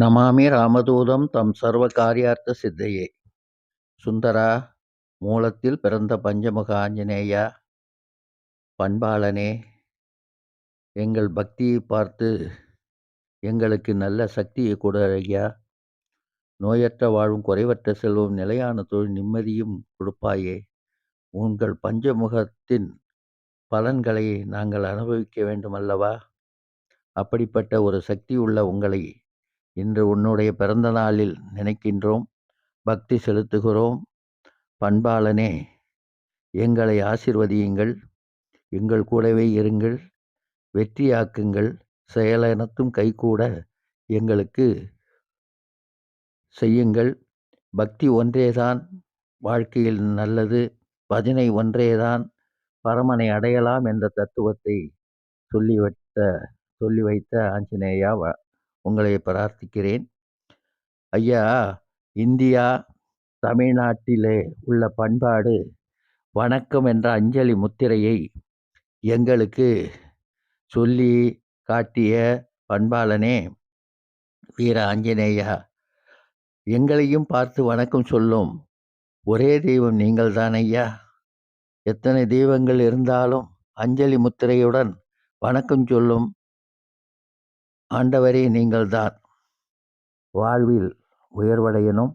நமாமி ராமதூதம் தம் சர்வ காரியார்த்த சித்தையே சுந்தரா மூலத்தில் பிறந்த பஞ்சமுக ஆஞ்சநேயா பண்பாளனே எங்கள் பக்தியை பார்த்து எங்களுக்கு நல்ல சக்தியை கொடு ஐயா. நோயற்ற வாழும் குறைவற்ற செல்வம் நிலையான தொழில் நிம்மதியும் கொடுப்பாயே. உங்கள் பஞ்சமுகத்தின் பலன்களை நாங்கள் அனுபவிக்க வேண்டுமல்லவா? அப்படிப்பட்ட ஒரு சக்தி உள்ள உங்களை இன்று உன்னுடைய பிறந்த நாளில் நினைக்கின்றோம் பக்தி செலுத்துகிறோம். பண்பாளனே எங்களை ஆசிர்வதியுங்கள் எங்கள் கூடவே இருங்கள் வெற்றியாக்குங்கள். செயலனத்தும் கைகூட எங்களுக்கு செய்யுங்கள். பக்தி ஒன்றேதான் வாழ்க்கையில் நல்லது. பஜனை ஒன்றேதான் பரமனை அடையலாம் என்ற தத்துவத்தை சொல்லி வைத்த சொல்லி வைத்த ஆஞ்சநேயா வ- உங்களை பிரார்த்திக்கிறேன். ஐயா இந்தியா தமிழ்நாட்டிலே உள்ள பண்பாடு வணக்கம் என்ற அஞ்சலி முத்திரையை எங்களுக்கு சொல்லி காட்டிய பண்பாளனே வீர ஆஞ்சநேயா. எங்களையும் பார்த்து வணக்கம் சொல்லும் ஒரே தெய்வம் நீங்கள்தான் ஐயா. எத்தனை தெய்வங்கள் இருந்தாலும் அஞ்சலி முத்திரையுடன் வணக்கம் சொல்லும் ஆண்டவரே நீங்கள்தான். வாழ்வில் உயர்வடையணும்.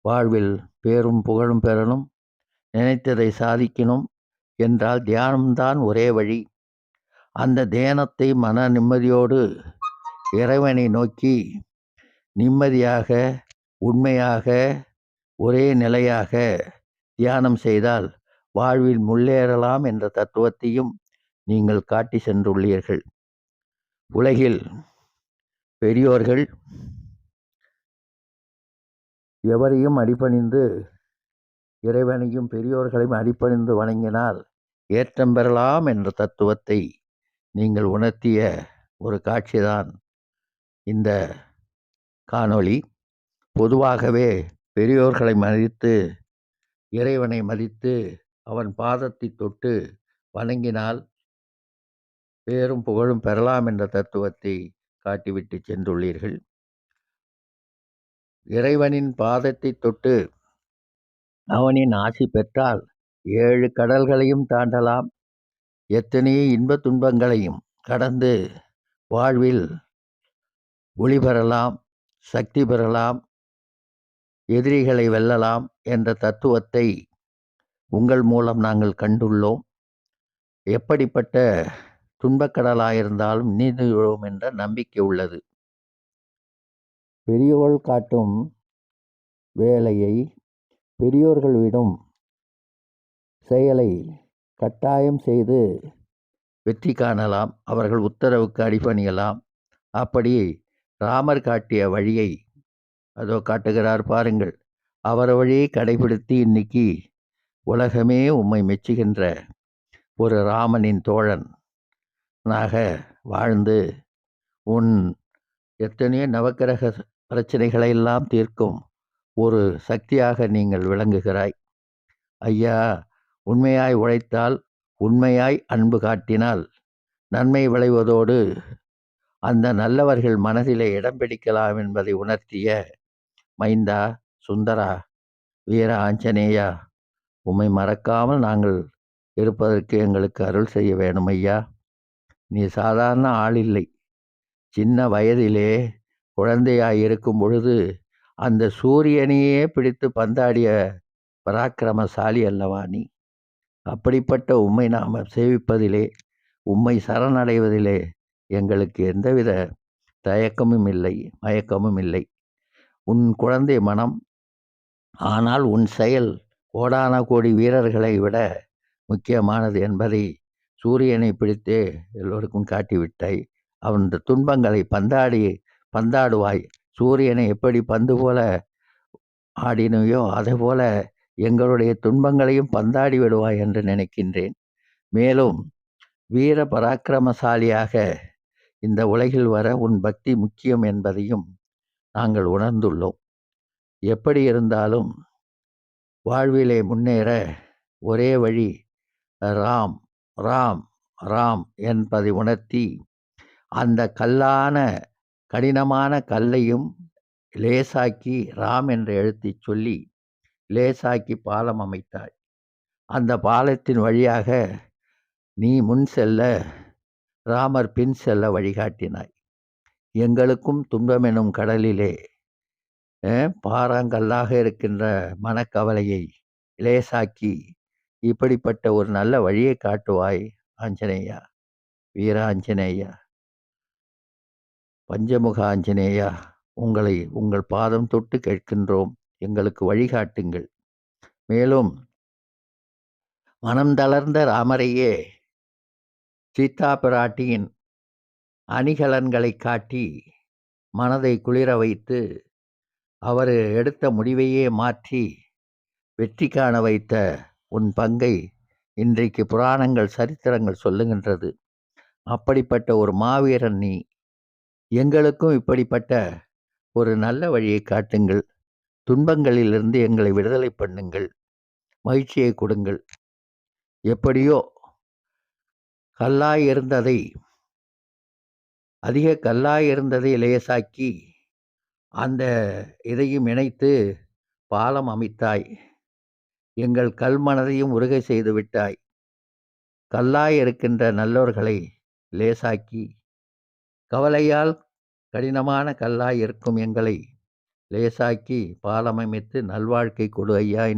வாழ்வில் பேரும் புகழும் பெறணும். நினைத்ததை சாதிக்கணும். என்றால் தியானம்தான் ஒரே வழி. அந்த தியானத்தை மன நிம்மதியோடு இறைவனை நோக்கி நிம்மதியாக உண்மையாக ஒரே நிலையாக தியானம் செய்தால் வாழ்வில் முன்னேறலாம் என்ற தத்துவத்தையும் நீங்கள் காட்டி சென்றுள்ளீர்கள். உலகில் பெரியோர்கள் எவரையும் அடிபணிந்து இறைவனையும் பெரியோர்களையும் அடிபணிந்து வணங்கினால் ஏற்றம் பெறலாம் என்ற தத்துவத்தை நீங்கள் உணர்த்திய ஒரு காட்சிதான் இந்த காணொளி. பொதுவாகவே பெரியோர்களை மதித்து இறைவனை மதித்து அவன் பாதத்தை தொட்டு வணங்கினால் பேரும் புகழும் பெறலாம் என்ற தத்துவத்தை காட்டிவிட்டு சென்றுள்ளீர்கள். இறைவனின் பாதத்தை தொட்டு அவனின் ஆசி பெற்றால் ஏழு கடல்களையும் தாண்டலாம். எத்தனையோ இன்பத் துன்பங்களையும் கடந்து வாழ்வில் ஒளி பெறலாம் சக்தி பெறலாம் எதிரிகளை வெல்லலாம் என்ற தத்துவத்தை உங்கள் மூலம் நாங்கள் கண்டுள்ளோம். எப்படிப்பட்ட துன்பக்கடலாயிருந்தாலும் நீந்து விழும் என்ற நம்பிக்கை உள்ளது. பெரியோர்கள் காட்டும் வேலையை பெரியோர்கள் விடும் செயலை கட்டாயம் செய்து வெற்றி காணலாம் அவர்கள் உத்தரவுக்கு அடிபணியலாம். அப்படி ராமர் காட்டிய வழியை அதோ காட்டுகிறார் பாருங்கள். அவர் வழியை கடைபிடித்து இன்னைக்கு உலகமே உம்மை மெச்சுகின்ற ஒரு ராமனின் தோழன். நாக வாழ்ந்து உன் எத்தனையோ நவக்கிரக பிரச்சனைகளை எல்லாம் தீர்க்கும் ஒரு சக்தியாக நீங்கள் விளங்குகிறாய். ஐயா உண்மையாய் உழைத்தால் உண்மையாய் அன்பு காட்டினால் நன்மை விளைவதோடு அந்த நல்லவர்கள் மனதிலே இடம் பிடிக்கலாம் என்பதை உணர்த்திய மைந்தா சுந்தரா வீர ஆஞ்சநேயா உம்மை மறக்காமல் நாங்கள் இருப்பதற்கு எங்களுக்கு அருள் செய்ய வேணும் ஐயா. நீ சாதாரண ஆள் இல்லை. சின்ன வயதிலே குழந்தையாய் இருக்கும் பொழுது அந்த சூரியனையே பிடித்து பந்தாடிய பராக்கிரமசாலி அல்லவா நீ? அப்படிப்பட்ட உம்மை நாம் சேவிப்பதிலே உம்மை சரணடைவதிலே எங்களுக்கு எந்தவித தயக்கமும் இல்லை மயக்கமும் இல்லை. உன் குழந்தை மனம் ஆனால் உன் செயல் கோடான கோடி வீரர்களை விட முக்கியமானது என்பதை சூரியனை பிடித்தே எல்லோருக்கும் காட்டிவிட்டாய் அவன் துன்பங்களை பந்தாடி பந்தாடுவாய். சூரியனை எப்படி பந்து போல ஆடினையோ அதை போல எங்களுடைய துன்பங்களையும் பந்தாடி விடுவாய் என்று நினைக்கின்றேன். மேலும் வீர பராக்கிரமசாலியாக இந்த உலகில் வர உன் பக்தி முக்கியம் என்பதையும் நாங்கள் உணர்ந்துள்ளோம். எப்படி இருந்தாலும் வாழ்விலே முன்னேற ஒரே வழி ராம். ராம் ராம் என்பதை உணர்த்தி அந்த கல்லான கடினமான கல்லையும் லேசாக்கி ராம் என்று எழுத்தைச் சொல்லி லேசாக்கி பாலம் அமைத்தாய். அந்த பாலத்தின் வழியாக நீ முன் செல்ல ராமர் பின் செல்ல வழிகாட்டினாய். எங்களுக்கும் துன்பம் எனும் கடலிலே பாறாங்கல்லாக இருக்கின்ற மனக்கவலையை லேசாக்கி இப்படிப்பட்ட ஒரு நல்ல வழியை காட்டுவாய் ஆஞ்சநேயா. வீராஞ்சநேயா பஞ்சமுக ஆஞ்சநேயா உங்களை உங்கள் பாதம் தொட்டு கேட்கின்றோம். எங்களுக்கு வழிகாட்டுங்கள். மேலும் மனம் தளர்ந்த ராமரையே சீதா பிராட்டியின் அணிகலன்களை காட்டி மனதை குளிர வைத்து அவர் எடுத்த முடிவையே மாற்றி வெற்றி காண வைத்த உன் பங்கை இன்றைக்கு புராணங்கள் சரித்திரங்கள் சொல்லுகின்றது. அப்படிப்பட்ட ஒரு மாவீரன் நீ எங்களுக்கும் இப்படிப்பட்ட ஒரு நல்ல வழியை காட்டுங்கள். துன்பங்களிலிருந்து எங்களை விடுதலை பண்ணுங்கள். மகிழ்ச்சியை கொடுங்கள். எப்படியோ கல்லாய் இருந்ததை அதிக கல்லாய் இருந்ததை லேசாக்கி அந்த இதையும் இணைத்து பாலம் அமைத்தாய். எங்கள் கல்மனதையும் உருகை செய்து விட்டாய். கல்லாய் இருக்கின்ற நல்லோர்களை லேசாக்கி கவலையால் கடினமான கல்லாய் இருக்கும் எங்களை லேசாக்கி பாலமைத்து நல்வாழ்க்கை கொடு ஐயா